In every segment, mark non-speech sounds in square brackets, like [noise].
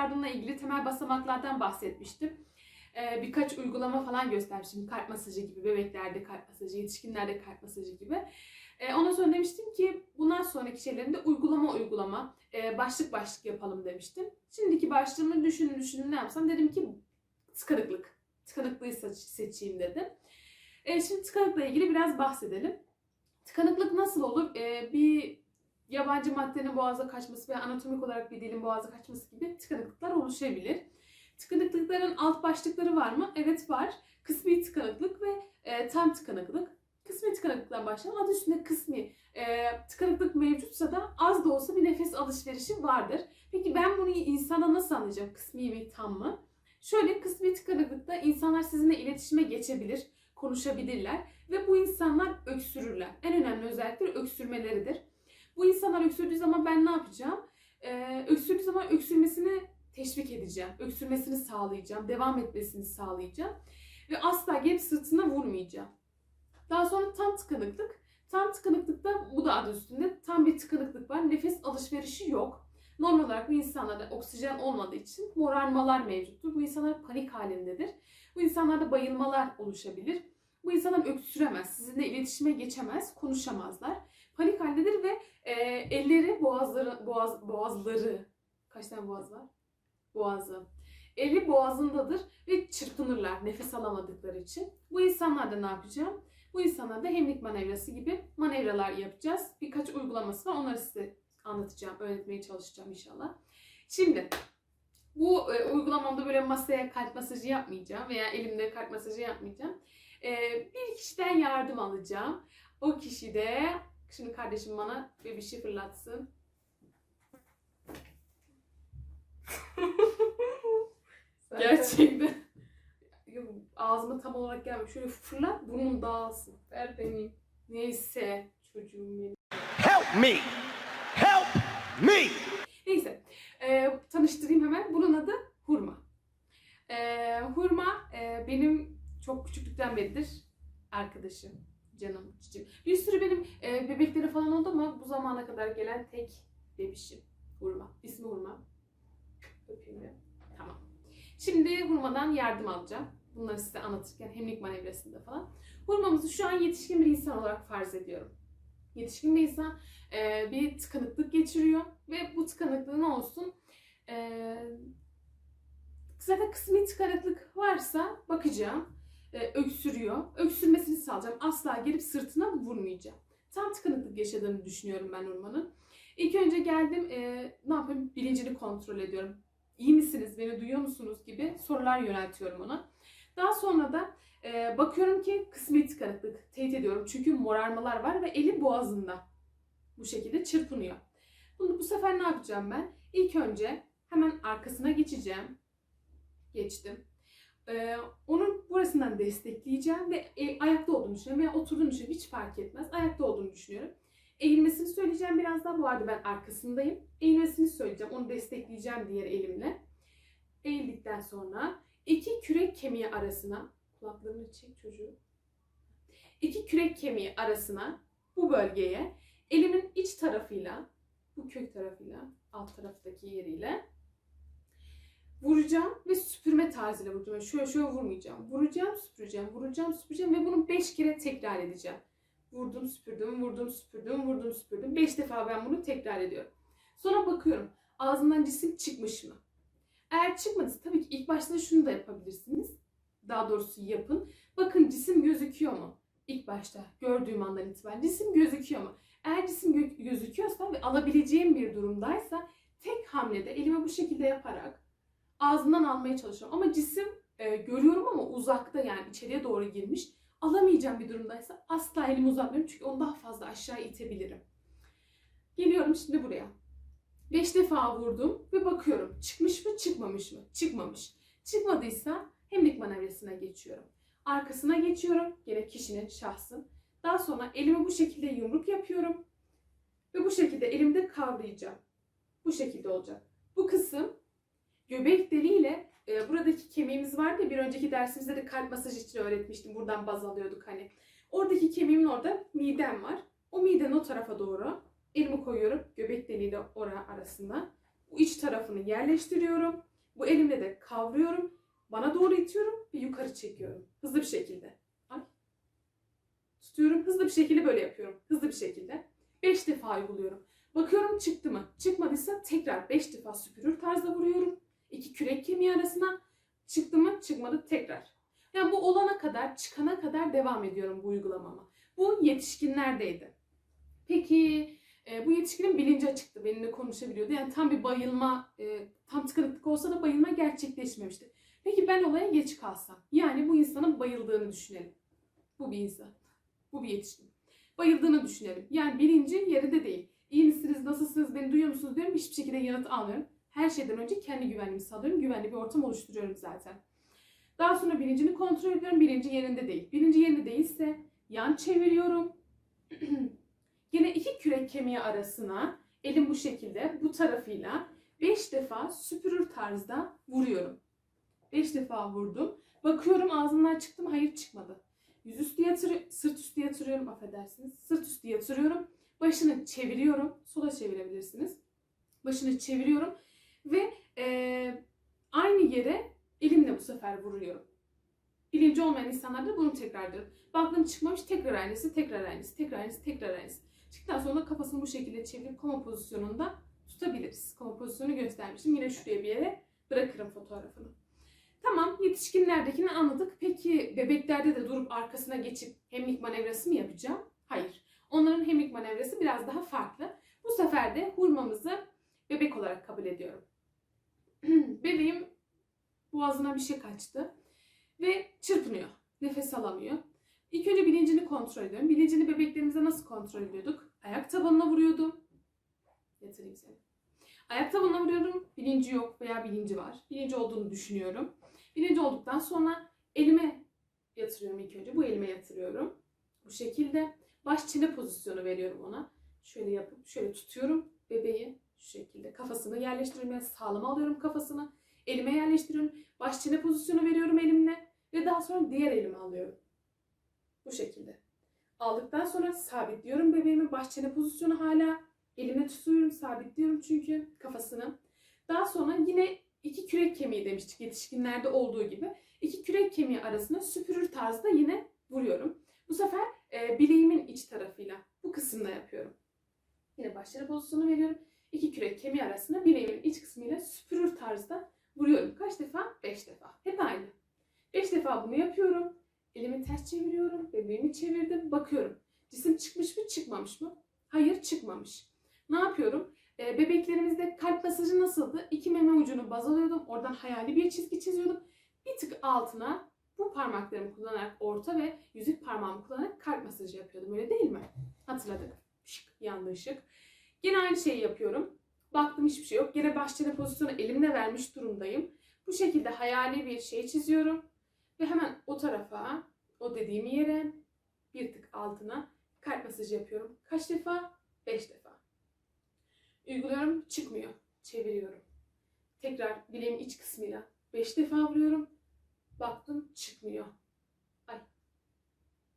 yardımla ilgili temel basamaklardan bahsetmiştim. Ee, birkaç uygulama falan göstermiştim. Kalp masajı gibi, bebeklerde kalp masajı, yetişkinlerde kalp masajı gibi. Ee, ondan sonra demiştim ki bundan sonraki şeylerinde uygulama uygulama, e, başlık başlık yapalım demiştim. Şimdiki başlığımı düşünün düşünün ne yapsam dedim ki tıkanıklık. Tıkanıklığı seç- seçeyim dedim. E, şimdi tıkanıkla ilgili biraz bahsedelim. Tıkanıklık nasıl olur? Bir yabancı maddenin boğaza kaçması veya anatomik olarak bir dilin boğaza kaçması gibi tıkanıklıklar oluşabilir. Tıkanıklıkların alt başlıkları var mı? Evet var. Kısmi tıkanıklık ve e, tam tıkanıklık. Kısmi tıkanıklıktan başlayalım. Adı üstünde kısmi e, tıkanıklık mevcutsa da az da olsa bir nefes alışverişi vardır. Peki ben bunu insana nasıl anlayacağım? Kısmi mi tam mı? Şöyle kısmi tıkanıklıkta insanlar sizinle iletişime geçebilir, konuşabilirler ve bu insanlar öksürürler. En önemli özellikleri öksürmeleridir. Bu insanlar öksürdüğü zaman ben ne yapacağım? Ee, öksürdüğü zaman öksürmesini teşvik edeceğim. Öksürmesini sağlayacağım. Devam etmesini sağlayacağım. Ve asla gelip sırtına vurmayacağım. Daha sonra tam tıkanıklık. Tam tıkanıklıkta bu da adı üstünde tam bir tıkanıklık var. Nefes alışverişi yok. Normal olarak bu insanlarda oksijen olmadığı için morarmalar mevcuttur. Bu insanlar panik halindedir. Bu insanlarda bayılmalar oluşabilir. Bu insanlar öksüremez, sizinle iletişime geçemez, konuşamazlar. Panik halindedir ve e, elleri boğazları, boğaz, boğazları, kaç tane boğaz var? Boğazı. Eli boğazındadır ve çırpınırlar nefes alamadıkları için. Bu insanlarda ne yapacağım? Bu insanlarda hemlik manevrası gibi manevralar yapacağız. Birkaç uygulaması var. Onları size anlatacağım, öğretmeye çalışacağım inşallah. Şimdi bu e, uygulamamda böyle masaya kalp masajı yapmayacağım veya elimde kalp masajı yapmayacağım. E, bir kişiden yardım alacağım. O kişi de şimdi kardeşim bana bir bir şey fırlatsın. [laughs] Gerçekten. Yok, ağzıma tam olarak gelmiyor. Şöyle fırlat burnum dağılsın. Ver deneyeyim. Neyse çocuğum benim. Help me! Help me! Neyse. e, tanıştırayım hemen. Bunun adı hurma. E, hurma e, benim çok küçüklükten beridir arkadaşım. Canım, cicim. Bir sürü benim e, bebekleri falan oldu ama bu zamana kadar gelen tek bebişim. Hurma. İsmi Hurma. Öpeyim. Tamam. Şimdi hurmadan yardım alacağım. Bunları size anlatırken hemlik manevrasında falan. Hurmamızı şu an yetişkin bir insan olarak farz ediyorum. Yetişkin bir insan e, bir tıkanıklık geçiriyor ve bu tıkanıklığı ne olsun? E, zaten kısmi tıkanıklık varsa bakacağım. E, öksürüyor. Öksürmesini sağlayacağım. Asla gelip sırtına vurmayacağım. Tam tıkanıklık yaşadığını düşünüyorum ben Urman'ın. İlk önce geldim e, ne yapıyorum? Bilincini kontrol ediyorum. İyi misiniz? Beni duyuyor musunuz? gibi sorular yöneltiyorum ona. Daha sonra da e, bakıyorum ki kısmi tıkanıklık teyit ediyorum. Çünkü morarmalar var ve eli boğazında bu şekilde çırpınıyor. Bunu bu sefer ne yapacağım ben? İlk önce hemen arkasına geçeceğim. Geçtim. Ee, onun burasından destekleyeceğim ve e, ayakta olduğunu düşünüyorum veya oturduğunu düşünüyorum. Hiç fark etmez. Ayakta olduğunu düşünüyorum. Eğilmesini söyleyeceğim biraz daha. Bu arada ben arkasındayım. Eğilmesini söyleyeceğim. Onu destekleyeceğim diğer elimle. Eğildikten sonra iki kürek kemiği arasına kulaklarını çek çocuğu. İki kürek kemiği arasına bu bölgeye elimin iç tarafıyla bu kök tarafıyla alt taraftaki yeriyle vuracağım ve süpürme tarzıyla vuracağım. Yani şöyle şöyle vurmayacağım. Vuracağım, süpüreceğim, vuracağım, süpüreceğim ve bunu 5 kere tekrar edeceğim. Vurdum, süpürdüm, vurdum, süpürdüm, vurdum, süpürdüm. 5 defa ben bunu tekrar ediyorum. Sonra bakıyorum ağzından cisim çıkmış mı? Eğer çıkmadıysa tabii ki ilk başta şunu da yapabilirsiniz. Daha doğrusu yapın. Bakın cisim gözüküyor mu? İlk başta gördüğüm andan itibaren cisim gözüküyor mu? Eğer cisim gö- gözüküyorsa ve alabileceğim bir durumdaysa tek hamlede elimi bu şekilde yaparak ağzından almaya çalışıyorum. Ama cisim e, görüyorum ama uzakta yani içeriye doğru girmiş. Alamayacağım bir durumdaysa asla elimi uzatmıyorum çünkü onu daha fazla aşağı itebilirim. Geliyorum şimdi buraya. 5 defa vurdum ve bakıyorum çıkmış mı çıkmamış mı? Çıkmamış. Çıkmadıysa hemlik manevrasına geçiyorum. Arkasına geçiyorum. Gene kişinin şahsın. Daha sonra elimi bu şekilde yumruk yapıyorum. Ve bu şekilde elimde kavrayacağım. Bu şekilde olacak. Bu kısım göbek deliğiyle e, buradaki kemiğimiz vardı ya bir önceki dersimizde de kalp masajı için öğretmiştim. Buradan baz alıyorduk hani. Oradaki kemiğimin orada midem var. O midenin o tarafa doğru elimi koyuyorum göbek deliğiyle oraya arasında. Bu iç tarafını yerleştiriyorum. Bu elimle de kavruyorum. Bana doğru itiyorum ve yukarı çekiyorum. Hızlı bir şekilde. Ay. Tutuyorum. Hızlı bir şekilde böyle yapıyorum. Hızlı bir şekilde. 5 defa uyguluyorum. Bakıyorum çıktı mı? Çıkmadıysa tekrar 5 defa süpürür tarzda vuruyorum. İki kürek kemiği arasına çıktı mı? Çıkmadı tekrar. Yani bu olana kadar, çıkana kadar devam ediyorum bu uygulamama. Bu yetişkinlerdeydi. Peki e, bu yetişkinin bilinci açıktı. Benimle konuşabiliyordu. Yani tam bir bayılma, e, tam tıkanıklık olsa da bayılma gerçekleşmemişti. Peki ben olaya geç kalsam. Yani bu insanın bayıldığını düşünelim. Bu bir insan. Bu bir yetişkin. Bayıldığını düşünelim. Yani bilinci yerinde değil. İyi misiniz, nasılsınız, beni duyuyor musunuz diyorum. Hiçbir şekilde yanıt almıyorum. Her şeyden önce kendi güvenliğimi sağlıyorum. Güvenli bir ortam oluşturuyorum zaten. Daha sonra bilincini kontrol ediyorum. Bilinci yerinde değil. Bilinci yerinde değilse yan çeviriyorum. [clears throat] Yine iki kürek kemiği arasına elim bu şekilde bu tarafıyla 5 defa süpürür tarzda vuruyorum. 5 defa vurdum. Bakıyorum ağzından çıktı mı? Hayır çıkmadı. Yüzüstü yatır, sırt üstü yatırıyorum affedersiniz. Sırt üstü yatırıyorum. Başını çeviriyorum. Sola çevirebilirsiniz. Başını çeviriyorum ve eee, aynı yere elimle bu sefer vuruyorum. Bilinci olmayan insanlarda bunu tekrar ediyorum. Baktım çıkmamış tekrar aynısı, tekrar aynısı, tekrar aynısı, tekrar aynısı. Çıktıktan sonra kafasını bu şekilde çevirip koma pozisyonunda tutabiliriz. Koma pozisyonu göstermiştim. Yine şuraya bir yere bırakırım fotoğrafını. Tamam yetişkinlerdekini anladık. Peki bebeklerde de durup arkasına geçip hemlik manevrası mı yapacağım? Hayır. Onların hemlik manevrası biraz daha farklı. Bu sefer de hurmamızı bebek olarak kabul ediyorum. [clears throat] Bebeğim boğazına bir şey kaçtı ve çırpınıyor. Nefes alamıyor. İlk önce bilincini kontrol ediyorum. Bilincini bebeklerimize nasıl kontrol ediyorduk? Ayak tabanına vuruyordum. Yatırayım seni. Ayak tabanına vuruyorum. Bilinci yok veya bilinci var. Bilinci olduğunu düşünüyorum. Bilinci olduktan sonra elime yatırıyorum ilk önce. Bu elime yatırıyorum. Bu şekilde baş çene pozisyonu veriyorum ona. Şöyle yapıp şöyle tutuyorum bebeği şekilde kafasını yerleştiriyorum. Yani sağlam alıyorum kafasını. Elime yerleştiriyorum. Baş çene pozisyonu veriyorum elimle ve daha sonra diğer elime alıyorum. Bu şekilde. Aldıktan sonra sabitliyorum bebeğimi. Baş çene pozisyonu hala. Elimle tutuyorum, sabitliyorum çünkü kafasını. Daha sonra yine iki kürek kemiği demiştik yetişkinlerde olduğu gibi. İki kürek kemiği arasına süpürür tarzda yine vuruyorum. Bu sefer e, bileğimin iç tarafıyla bu kısımda yapıyorum. Yine başları pozisyonu veriyorum. İki kürek kemiği arasına bileğimin iç kısmıyla süpürür tarzda vuruyorum. Kaç defa? Beş defa. Hep aynı. Beş defa bunu yapıyorum. Elimi ters çeviriyorum. Bebeğimi çevirdim. Bakıyorum. Cisim çıkmış mı çıkmamış mı? Hayır çıkmamış. Ne yapıyorum? Ee, bebeklerimizde kalp masajı nasıldı? İki meme ucunu baz alıyordum. Oradan hayali bir çizgi çiziyordum. Bir tık altına bu parmaklarımı kullanarak orta ve yüzük parmağımı kullanarak kalp masajı yapıyordum. Öyle değil mi? Hatırladık. Şık, yandı ışık. Yine aynı şeyi yapıyorum. Baktım hiçbir şey yok. Yine baş çene pozisyonu elimde vermiş durumdayım. Bu şekilde hayali bir şey çiziyorum. Ve hemen o tarafa, o dediğim yere bir tık altına kalp masajı yapıyorum. Kaç defa? Beş defa. Uyguluyorum, çıkmıyor. Çeviriyorum. Tekrar bileğimin iç kısmıyla beş defa vuruyorum. Baktım çıkmıyor. Ay.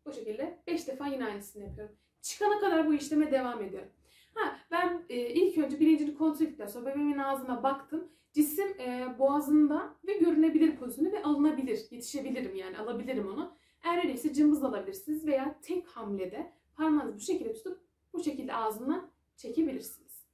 Bu şekilde beş defa yine aynısını yapıyorum. Çıkana kadar bu işleme devam ediyorum. Ha, ben e, ilk önce bilincini kontrol ettikten sonra bebeğimin ağzına baktım. Cisim e, boğazında ve görünebilir pozisyonu ve alınabilir. Yetişebilirim yani alabilirim onu. Eğer öyleyse cımbız alabilirsiniz veya tek hamlede parmağınızı bu şekilde tutup bu şekilde ağzına çekebilirsiniz.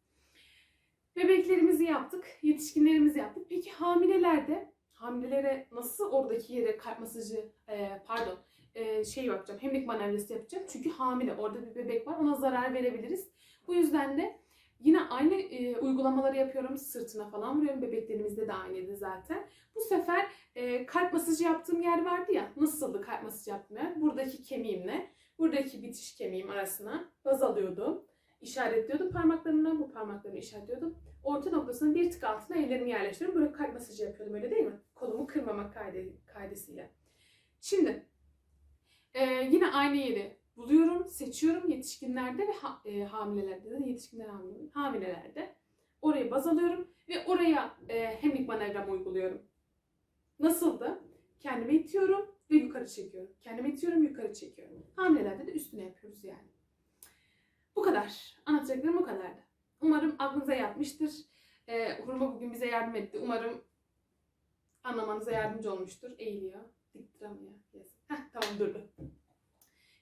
Bebeklerimizi yaptık, yetişkinlerimizi yaptık. Peki hamilelerde, hamilelere nasıl oradaki yere kalp masajı, e, pardon e, şey yapacağım, hemlik manevrası yapacağım. Çünkü hamile, orada bir bebek var, ona zarar verebiliriz. Bu yüzden de yine aynı e, uygulamaları yapıyorum. Sırtına falan vuruyorum. Bebeklerimizde de aynıydı zaten. Bu sefer e, kalp masajı yaptığım yer vardı ya. Nasıldı kalp masajı yaptığım? Buradaki kemiğimle, buradaki bitiş kemiğim arasına baz alıyordum. İşaretliyordum parmaklarımla. Bu parmaklarımı işaretliyordum. Orta noktasına bir tık altına ellerimi yerleştiriyorum. Böyle kalp masajı yapıyordum öyle değil mi? Kolumu kırmamak kaydı, kaydesiyle. Şimdi e, yine aynı yeri buluyorum, seçiyorum yetişkinlerde ve ha, e, hamilelerde de yetişkinler hamile, hamilelerde. Orayı baz alıyorum ve oraya e, hemlik manevramı uyguluyorum. Nasıldı? Kendimi itiyorum ve yukarı çekiyorum. Kendimi itiyorum, yukarı çekiyorum. Hamilelerde de üstüne yapıyoruz yani. Bu kadar. Anlatacaklarım bu kadardı. Umarım aklınıza yatmıştır. E, Hurma bugün bize yardım etti. Umarım anlamanıza yardımcı olmuştur. Eğiliyor, dik duramıyor. Heh, tamam durdu.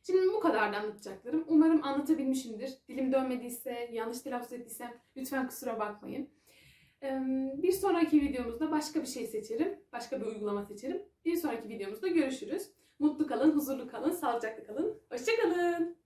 Şimdi bu kadar da anlatacaklarım. Umarım anlatabilmişimdir. Dilim dönmediyse, yanlış telaffuz ettiysem lütfen kusura bakmayın. Bir sonraki videomuzda başka bir şey seçerim. Başka bir uygulama seçerim. Bir sonraki videomuzda görüşürüz. Mutlu kalın, huzurlu kalın, sağlıcakla kalın. Hoşçakalın.